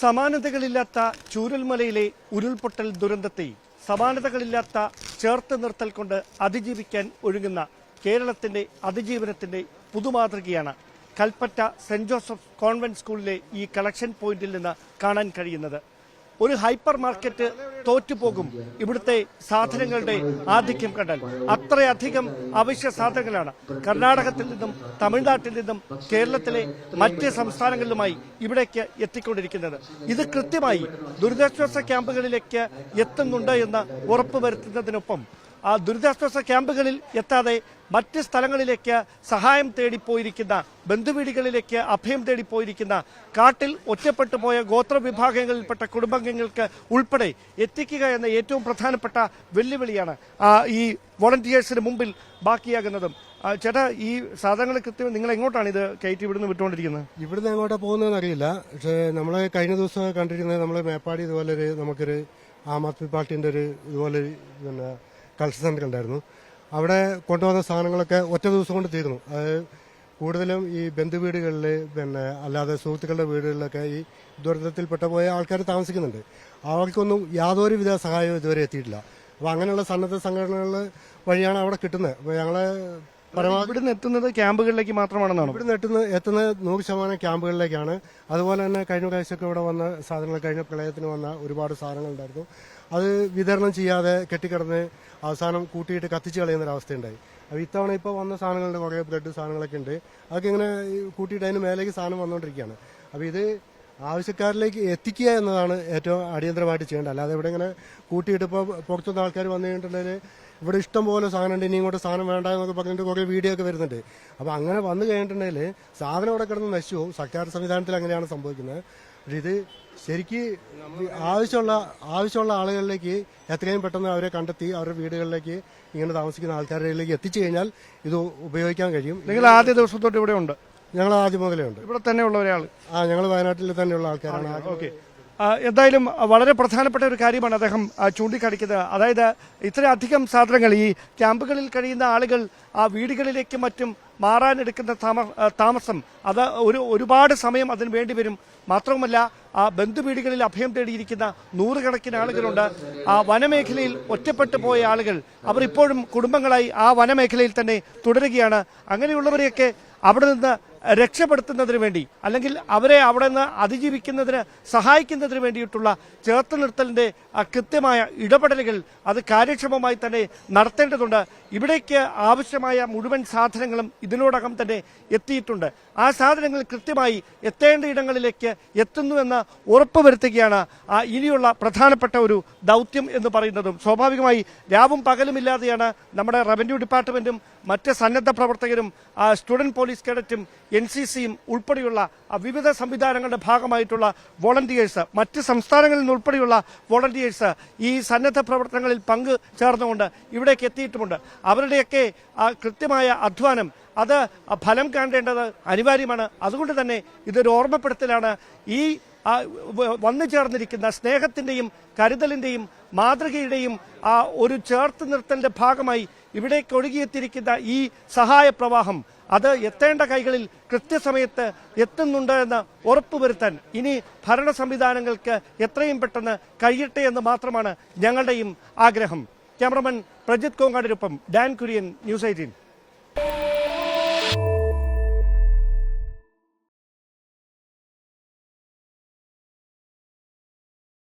സമാനതകളില്ലാത്ത ചൂരൽമലയിലെ ഉരുൾപൊട്ടൽ ദുരന്തത്തെ സമാനതകളില്ലാത്ത ചേർത്ത് നിർത്തൽ കൊണ്ട് അതിജീവിക്കാൻ ഒഴുകുന്ന കേരളത്തിന്റെ അതിജീവനത്തിന്റെ പുതുമാതൃകയാണ് കൽപ്പറ്റ സെന്റ് ജോസഫ് കോൺവെന്റ് സ്കൂളിലെ ഈ കളക്ഷൻ പോയിന്റിൽ നിന്ന് കാണാൻ കഴിയുന്നത്. ഒരു ഹൈപ്പർ മാർക്കറ്റ് തോറ്റുപോകും ഇവിടുത്തെ സാധനങ്ങളുടെ ആധിക്യം കണ്ടാൽ. അത്രയധികം അവശ്യ സാധനങ്ങളാണ്. കർണാടകത്തിൽ നിന്നും തമിഴ്നാട്ടിൽ നിന്നും കേരളത്തിലെ മറ്റ് സംസ്ഥാനങ്ങളിലുമായി ഇവിടേക്ക് എത്തിക്കൊണ്ടിരിക്കുന്നത്. ഇത് കൃത്യമായി ദുരിതാശ്വാസ ക്യാമ്പുകളിലേക്ക് എത്തുന്നുണ്ട് എന്ന് ഉറപ്പുവരുത്തുന്നതിനൊപ്പം ആ ദുരിതാശ്വാസ ക്യാമ്പുകളിൽ എത്താതെ മറ്റ് സ്ഥലങ്ങളിലേക്ക് സഹായം തേടിപ്പോയിരിക്കുന്ന ബന്ധുവീടുകളിലേക്ക് അഭയം തേടിപ്പോയിരിക്കുന്ന കാട്ടിൽ ഒറ്റപ്പെട്ടു പോയ ഗോത്ര വിഭാഗങ്ങളിൽപ്പെട്ട കുടുംബാംഗങ്ങൾക്ക് ഉൾപ്പെടെ എത്തിക്കുക എന്ന ഏറ്റവും പ്രധാനപ്പെട്ട വെല്ലുവിളിയാണ് ഈ വോളണ്ടിയേഴ്സിന് മുമ്പിൽ ബാക്കിയാകുന്നതും. ചേട്ടാ ഈ സാധനങ്ങൾ കൃത്യം നിങ്ങൾ എങ്ങോട്ടാണ് ഇത് കയറ്റി ഇവിടുന്ന് വിട്ടുകൊണ്ടിരിക്കുന്നത്? ഇവിടുന്ന് എങ്ങോട്ടാ പോകുന്നതെന്ന് അറിയില്ല. പക്ഷേ നമ്മൾ കഴിഞ്ഞ ദിവസം കണ്ടിരിക്കുന്നത് നമ്മൾ മേപ്പാടി ഇതുപോലെ നമുക്കൊരു ആം ആദ്മി പാർട്ടിന്റെ ഒരു ഇതുപോലെ പിന്നെ കൾച്ചർ സെന്റർ ഉണ്ടായിരുന്നു. അവിടെ കൊണ്ടുവന്ന സാധനങ്ങളൊക്കെ ഒറ്റ ദിവസം കൊണ്ട് തീർന്നു. അത് കൂടുതലും ഈ ബന്ധുവീടുകളിൽ പിന്നെ അല്ലാതെ സുഹൃത്തുക്കളുടെ വീടുകളിലൊക്കെ ഈ ദുരന്തത്തിൽപ്പെട്ട പോയ ആൾക്കാർ താമസിക്കുന്നുണ്ട്. അവർക്കൊന്നും യാതൊരു വിധ സഹായവും ഇതുവരെ എത്തിയിട്ടില്ല. അപ്പോൾ അങ്ങനെയുള്ള സന്നദ്ധ സംഘടനകൾ വഴിയാണ് അവിടെ കിട്ടുന്നത്. അപ്പോൾ ഞങ്ങളെ ഇവിടുന്ന് എത്തുന്നത് ക്യാമ്പുകളിലേക്ക് മാത്രമാണെന്നാണ്? ഇവിടുന്ന് എത്തുന്ന എത്തുന്ന നൂറ് ശതമാനം ക്യാമ്പുകളിലേക്കാണ്. അതുപോലെ തന്നെ കഴിഞ്ഞ പ്രാവശ്യമൊക്കെ ഇവിടെ വന്ന സാധനങ്ങൾ കഴിഞ്ഞ പ്രളയത്തിന് വന്ന ഒരുപാട് സാധനങ്ങൾ ഉണ്ടായിരുന്നു. അത് വിതരണം ചെയ്യാതെ കെട്ടിക്കിടന്ന് അവസാനം കൂട്ടിയിട്ട് കത്തിച്ച് കളയുന്ന ഒരവസ്ഥയുണ്ടായി അപ്പോൾ ഇത്തവണ ഇപ്പോൾ വന്ന സാധനങ്ങളുടെ കുറേ ബ്രെഡ് സാധനങ്ങളൊക്കെ ഉണ്ട്. അതൊക്കെ ഇങ്ങനെ കൂട്ടിയിട്ട് അതിന് മേലേക്ക് സാധനം വന്നുകൊണ്ടിരിക്കുകയാണ്. അപ്പോൾ ഇത് ആവശ്യക്കാരിലേക്ക് എത്തിക്കുക എന്നതാണ് ഏറ്റവും അടിയന്തരമായിട്ട് ചെയ്യേണ്ടത്. അല്ലാതെ ഇവിടെ ഇങ്ങനെ കൂട്ടിയിട്ട് ഇപ്പോൾ പുറത്തുനിന്ന് ആൾക്കാർ വന്നു കഴിഞ്ഞിട്ടുണ്ടെങ്കിൽ ഇവിടെ ഇഷ്ടം പോലെ സാധനം ഉണ്ട് ഇനി ഇങ്ങോട്ട് സാധനം വേണ്ട എന്നൊക്കെ പറഞ്ഞിട്ട് കുറേ വീഡിയോ ഒക്കെ വരുന്നുണ്ട്. അപ്പോൾ അങ്ങനെ വന്നു കഴിഞ്ഞിട്ടുണ്ടെങ്കിൽ സാധനം ഇവിടെ കിടന്ന് നശിച്ചു പോകും. സർക്കാർ സംവിധാനത്തിൽ അങ്ങനെയാണ് സംഭവിക്കുന്നത്. പക്ഷേ ഇത് ശരിക്ക് ആവശ്യമുള്ള ആവശ്യമുള്ള ആളുകളിലേക്ക് എത്രയും പെട്ടെന്ന് അവരെ കണ്ടെത്തി അവരുടെ വീടുകളിലേക്ക് ഇങ്ങനെ താമസിക്കുന്ന ആൾക്കാരിലേക്ക് എത്തിച്ചു കഴിഞ്ഞാൽ ഇത് ഉപയോഗിക്കാൻ കഴിയും. നിങ്ങൾ ആദ്യ ദിവസം തൊട്ട് ഇവിടെ ഉണ്ട്? ഞങ്ങൾ ആദ്യം മുതലേ ഉണ്ട്. ഇവിടെ തന്നെയുള്ള ഒരാൾ ആ ഞങ്ങൾ വയനാട്ടിൽ തന്നെയുള്ള ആൾക്കാരാണ്. ഓക്കെ. എന്തായാലും വളരെ പ്രധാനപ്പെട്ട ഒരു കാര്യമാണ് അദ്ദേഹം ചൂണ്ടിക്കാണിക്കുന്നത്. അതായത് ഇത്രയധികം സാധനങ്ങൾ ഈ ക്യാമ്പുകളിൽ കഴിയുന്ന ആളുകൾ ആ വീടുകളിലേക്ക് മറ്റും മാറാനെടുക്കുന്ന താമസം അത് ഒരു ഒരുപാട് സമയം അതിന് വേണ്ടി വരും. മാത്രവുമല്ല ആ ബന്ധുവീടുകളിൽ അഭയം തേടിയിരിക്കുന്ന നൂറുകണക്കിന് ആളുകളുണ്ട്. ആ വനമേഖലയിൽ ഒറ്റപ്പെട്ടു പോയ ആളുകൾ അവർ ഇപ്പോഴും കുടുംബങ്ങളായി ആ വനമേഖലയിൽ തന്നെ തുടരുകയാണ്. അങ്ങനെയുള്ളവരെയൊക്കെ അവിടെ നിന്ന് രക്ഷപ്പെടുത്തുന്നതിന് വേണ്ടി അല്ലെങ്കിൽ അവരെ അവിടെ നിന്ന് അതിജീവിക്കുന്നതിന് സഹായിക്കുന്നതിന് വേണ്ടിയിട്ടുള്ള ചേർത്ത് നിർത്തലിന്റെ കൃത്യമായ ഇടപെടലുകൾ അത് കാര്യക്ഷമമായി തന്നെ നടത്തേണ്ടതുണ്ട്. ഇവിടേക്ക് ആവശ്യമായ മുഴുവൻ സാധനങ്ങളും ഇതിനോടകം തന്നെ എത്തിയിട്ടുണ്ട്. ആ സാധനങ്ങൾ കൃത്യമായി എത്തേണ്ട ഇടങ്ങളിലേക്ക് എത്തുന്നുവെന്ന് ഉറപ്പുവരുത്തുകയാണ് ഇനിയുള്ള പ്രധാനപ്പെട്ട ഒരു ദൗത്യം എന്ന് പറയുന്നതും. സ്വാഭാവികമായി രാവും പകലുമില്ലാതെയാണ് നമ്മുടെ റവന്യൂ ഡിപ്പാർട്ട്മെന്റും മറ്റ് സന്നദ്ധ പ്രവർത്തകരും സ്റ്റുഡന്റ് പോലീസ് കേഡറ്റും എൻ സി സിയും ഉൾപ്പെടെയുള്ള വിവിധ സംവിധാനങ്ങളുടെ ഭാഗമായിട്ടുള്ള വോളണ്ടിയേഴ്സ് മറ്റ് സംസ്ഥാനങ്ങളിൽ നിന്നുൾപ്പെടെയുള്ള വോളണ്ടിയേഴ്സ് ഈ സന്നദ്ധ പ്രവർത്തനങ്ങളിൽ പങ്ക് ചേർന്നുകൊണ്ട് ഇവിടേക്ക് എത്തിയിട്ടുമുണ്ട്. അവരുടെയൊക്കെ കൃത്യമായ അധ്വാനം അത് ഫലം കാണേണ്ടത് അനിവാര്യമാണ്. അതുകൊണ്ട് തന്നെ ഇതൊരു ഓർമ്മപ്പെടുത്തലാണ്. ഈ വന്നു ചേർന്നിരിക്കുന്ന സ്നേഹത്തിന്റെയും കരുതലിന്റെയും മാതൃകയുടെയും ആ ഒരു ചേർത്ത് നിർത്തലിന്റെ ഭാഗമായി ഇവിടേക്ക് ഒഴുകിയെത്തിയിരിക്കുന്ന ഈ സഹായ പ്രവാഹം അത് എത്തേണ്ട കൈകളിൽ കൃത്യസമയത്ത് എത്തുന്നുണ്ട് എന്ന് ഉറപ്പുവരുത്താൻ ഇനി ഭരണ സംവിധാനങ്ങൾക്ക് എത്രയും പെട്ടെന്ന് കഴിയട്ടെ എന്ന് മാത്രമാണ് ഞങ്ങളുടെയും ആഗ്രഹം. ക്യാമറമാൻ പ്രജിത് കോങ്ങാടിനൊപ്പം ഡാൻ കുര്യൻ ന്യൂസ് എയ്റ്റീൻ.